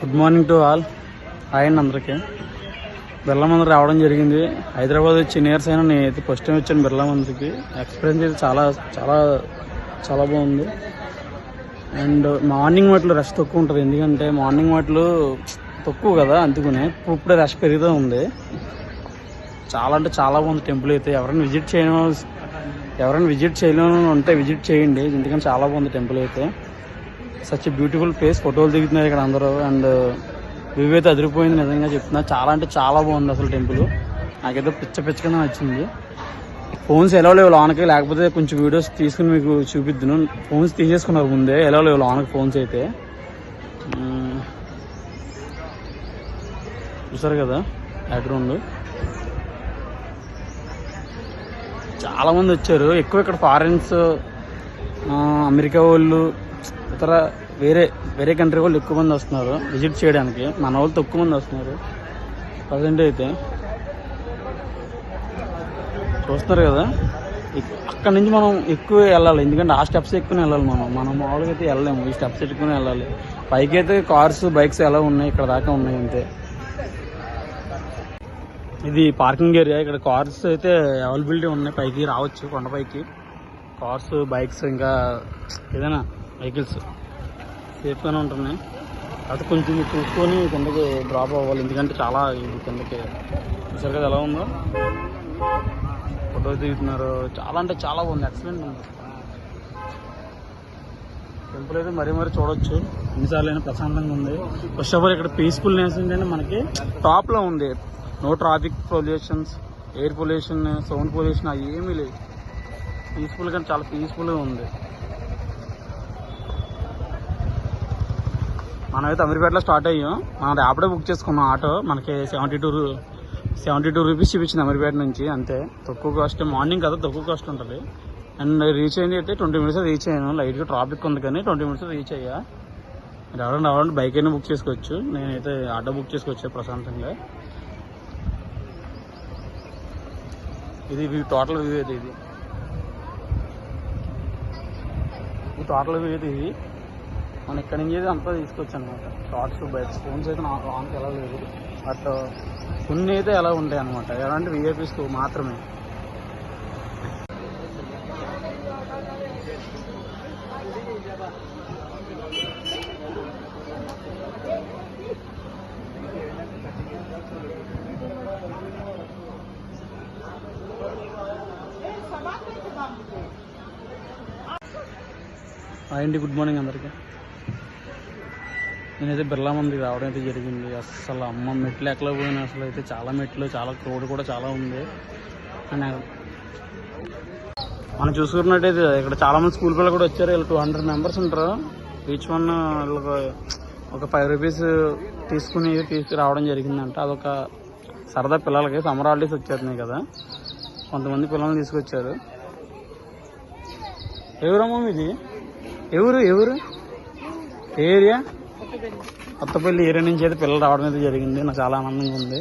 Good morning to all. Hi అండి అందరికీ. బిర్లా మందిర్ రావడం జరిగింది. హైదరాబాద్ వచ్చి నియర్స్ అయినా నేను అయితే ఫస్ట్ టైం వచ్చాను బిర్లా మందిర్కి. ఎక్స్పీరియన్స్ అయితే చాలా చాలా చాలా బాగుంది. అండ్ మార్నింగ్ వాటిలో రష్ తక్కువ ఉంటుంది. ఎందుకంటే మార్నింగ్ వాటిలో తక్కువ కదా అందుకనే ఇప్పుడే రష్ పెరుగుతూ ఉంది. చాలా అంటే చాలా బాగుంది టెంపుల్ అయితే. ఎవరైనా విజిట్ చేయడం ఎవరైనా విజిట్ చేయలేని ఉంటే విజిట్ చేయండి. ఎందుకంటే చాలా బాగుంది టెంపుల్ అయితే. సచ్ బ్యూటిఫుల్ ప్లేస్ ఫోటోలు దిగుతున్నారు ఇక్కడ అందరూ. అండ్ వ్యూ అయితే అదిరిపోయింది నిజంగా చెప్తున్నా. చాలా అంటే చాలా బాగుంది అసలు టెంపుల్. నాకైతే పిచ్చ పిచ్చగా నచ్చింది. ఫోన్స్ ఎలా లేవు లోనకి? లేకపోతే కొంచెం వీడియోస్ తీసుకుని మీకు చూపిద్దును. ఫోన్స్ తీసేసుకున్నారు ముందే. ఎలా లేవు లోనకి ఫోన్స్ అయితే? Hmm. చూసారు కదా? బ్యాక్గ్రౌండ్ చాలామంది వచ్చారు. ఎక్కువ ఇక్కడ ఫారెన్స్ అమెరికా వాళ్ళు ఇతర వేరే వేరే కంట్రీ వాళ్ళు ఎక్కువ మంది వస్తున్నారు. విజిట్ చేయడానికి. మన వాళ్ళు తక్కువ మంది వస్తున్నారు. ప్రజెంట్ అయితే. చూస్తున్నారు కదా. అక్కడ నుంచి మనం ఎక్కువ వెళ్ళాలి. ఎందుకంటే ఆ స్టెప్స్ ఎక్కువ వెళ్ళాలి మనం. మనం మామూలుగా అయితే వెళ్ళలేము. ఈ స్టెప్స్ ఎక్కువనే వెళ్ళాలి. పైకి అయితే కార్స్ బైక్స్ ఎలా ఉన్నాయి ఇక్కడ దాకా ఉన్నాయి అంతే. ఇది పార్కింగ్ ఏరియా. ఇక్కడ కార్స్ అయితే అవైలబిలిటీ ఉన్నాయి. పైకి రావచ్చు కొండపైకి. కార్స్ బైక్స్ ఇంకా ఏదైనా వెహికల్స్ సేఫ్గానే ఉంటున్నాయి. అది కొంచెం చూసుకొని కిందకి డ్రాప్ అవ్వాలి. ఎందుకంటే చాలా ఇది కిందకి. చూసారు కదా ఎలా ఉందో? ఫోటో దిగుతున్నారు. చాలా అంటే చాలా బాగుంది ఎక్సలెంట్ ఉంది. టెంపుల్ అయితే మరీ మరీ చూడొచ్చు. ఎన్నిసార్లు అయినా ప్రశాంతంగా ఉంది. ఫస్ట్ ఆఫ్ ఆల్ ఇక్కడ పీస్ఫుల్నెస్ ఏంటంటే మనకి టాప్లో ఉంది. No traffic pollutions air pollution sound pollution అవి ఏమీ లేవు. పీస్ఫుల్ కానీ చాలా పీస్ఫుల్గా ఉంది. మనమైతే అమీర్పేటలో స్టార్ట్ అయ్యాం. మనం ర్యాపిడో బుక్ చేసుకున్నాం ఆటో. మనకి seventy two seventy two rupees చూపించింది అమీర్పేట నుంచి అంతే. తక్కువ కాస్ట్ మార్నింగ్ కదా తక్కువ కాస్ట్ ఉంటుంది. అండ్ రీచ్ అయింది అయితే ట్వంటీ మినిట్స్ రీచ్ అయ్యాను. లైట్గా ట్రాఫిక్ ఉంది కానీ ట్వంటీ మినిట్స్ రీచ్ అయ్యా. మీరు ఎవరైనా రావాలంటే బైక్ అయినా బుక్ చేసుకోవచ్చు. నేనైతే ఆటో బుక్ చేసుకోవచ్చు ప్రశాంతంగా. ఇది వ్యూ టోటల్ వ్యూ అయితే ఇది. టోటల్ వ్యూ అయితే ఇది. మనం ఇక్కడ నుంచి అంతా తీసుకోవచ్చు అనమాట షార్ట్స్ బైక్స్ ఫోన్స్ అయితే నా ఆన్కి ఎలా లేదు. బట్ కొన్ని అయితే ఎలా ఉంటాయి అనమాట ఎలాంటి విఐపీస్కి మాత్రమే. అండి గుడ్ మార్నింగ్ అందరికీ. నేనైతే బిర్లా మందికి రావడం అయితే జరిగింది. అసలు అమ్మ మెట్లు ఎక్కలో పోయినా. అసలు అయితే చాలా మెట్లు చాలా క్రౌడ్ కూడా చాలా ఉంది. అండ్ మనం చూసుకున్నట్టయితే ఇక్కడ చాలామంది స్కూల్ పిల్లలు కూడా వచ్చారు. వీళ్ళు టూ హండ్రెడ్ మెంబర్స్ ఉంటారు. ఈచ్ వన్ వీళ్ళకి ఒక ఫైవ్ రూపీస్ తీసుకుని తీసుకురావడం జరిగిందంట. అదొక సరదా పిల్లలకి సమ్మర్ హాలిడేస్ వచ్చేస్తున్నాయి కదా. కొంతమంది పిల్లల్ని తీసుకొచ్చారు. ఎవరమ్మా ఇది ఎవరు ఎవరు ఏ ఏరియా? అత్తపల్లి ఏరియా నుంచి అయితే పిల్లలు రావడం అయితే జరిగింది. నాకు చాలా ఆనందంగా ఉంది.